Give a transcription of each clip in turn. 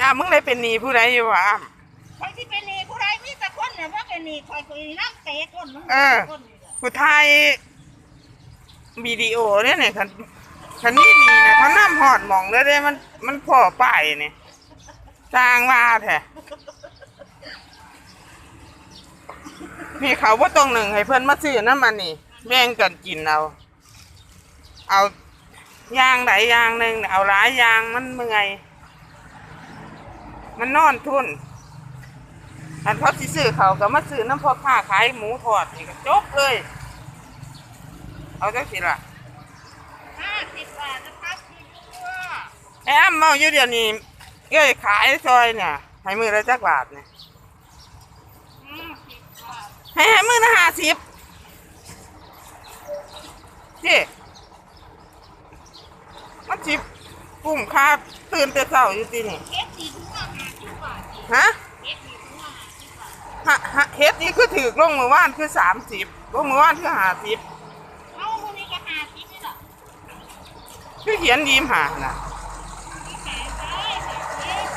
อ้ามึงได้เป็นหนี้ผู้ใดอยู่วะอ้ำคอยที่เป็นหนี่ผู้ใดมีแต่คนเนี่ยว่าเป็นหนี่คอยคอยนั่งเตะก้นมันเออก้นนี่แหละกูถ่ายวิดีโอเนี่ยเนี่ยคันคันนี้นี่นะเขาน้ำหอดหมองเลยเด้มันมันพ่อป้ายนี่สร้างว่าแท้นี่เขาว่าตรงหนึ่งให้เพื่อนมาซื้อน้ำมันนี่แบ่งกันกินเอา เอายางไหนยางหนึ่งเอาหลายยางมันเมื่อย มันนอนทุน อันเขาสิซื้อเขาก็มาซื้อน้ำพอค้าขายหมูทอดนี่ก็จบเลย เอาจังสิล่ะห้าสิบบาทนะครับพี่ตัวไอ้อ้ำเมาอยู่เดี๋ยวนี้เอ้ยขายซอยเนี่ยให้มือละจักบาทเนี่ยห้าสิบบาทให้ให้มือละห้าสิบสิมันจิบกุ้มค่าตื่นแต่เช้าอยู่ที่นี่เฮ็ ฮะเฮ็ดดีทุกอย่างห้าสิบบาทฮะฮะเฮ็ดนี่คือถือลงมือว่านคือสามสิบลงมือว่านคือห้าสิบเอาพวกนี้ก็ห้าสิบนี่แหละคือเขียนดีมหาน่ะมีแขนซ้ายแขนเล็ก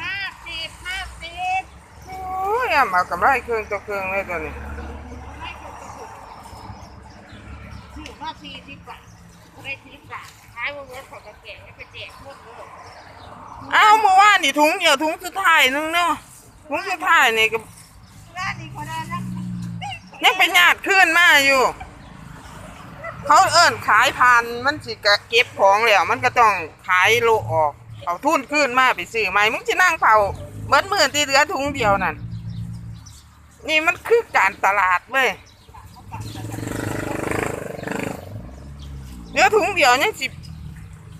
ห้าสิบห้าสิบโอ้ยอ้ำเอากำไรเครื่องตัวเครื่องเลยตัวนี้ไม่ถูกถูกถูกว่าสี่สิบบาท ได้สิบบาทขายวันเวิร์ดขอกระแกะให้ไปแจกพวกเลยเอาเมื่อวานนี่ถุงเดียวถุงสุดท้ายนึงเนาะถุงสุดท้ายนี่ก็ร้านนี้ก็ได้นะยังเป็นญาติขึ้นมาอยู่ เขาเอิ้นขายพันมันสิกะเก็บของแล้วมันก็ต้องขายโลออกเอาทุนขึ้นมาไปซื้อใหม่มึงจะนั่งเผาเบิ้มื่นที่เหลือถุงเดียวนั่นนี่มันคือการตลาดเว้ยเหลื อถุงเดียวยังสิ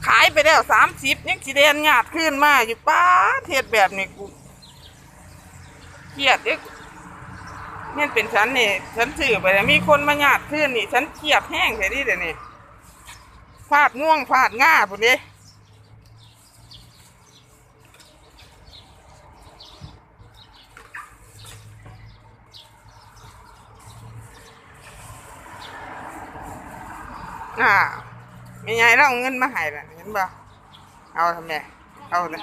ขายไปแล้วสามสิบยังสิเดนญาติขึ้นมาอยู่ป้าเทศแบบนี้กูเครียดเด้อเนี่ยเป็นฉันนี่ฉันสื่อไปแล้วมีคนมาหยาดขึ้นนี่ฉันเครียดแห้งแค่นี้เดี๋ยวนี้ฟาดง่วงฟาดง่าปุ่นนี้อ่า ม่ไงเราเอาเงินมาให้ละเห็นบ่เอาทำไมเอาเลย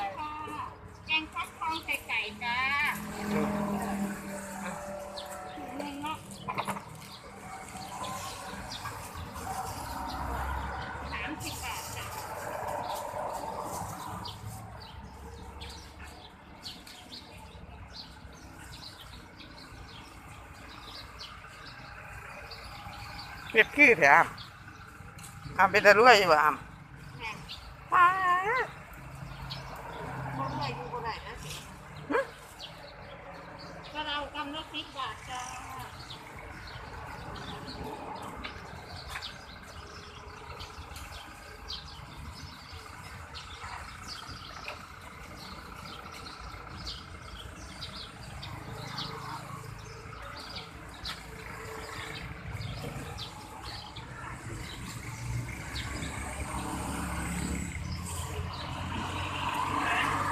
แกงฟักทองไข่ไก่จ้าหนึ่งเนาะสามสิบบาทจ้ะเผ็ดคือแถม อะเป็นตะรวยอยู่บ่อะแม่งป้าดบ่ได้อยู่บ่ได้นะสิก็เรากำลังสิบบาทจ้า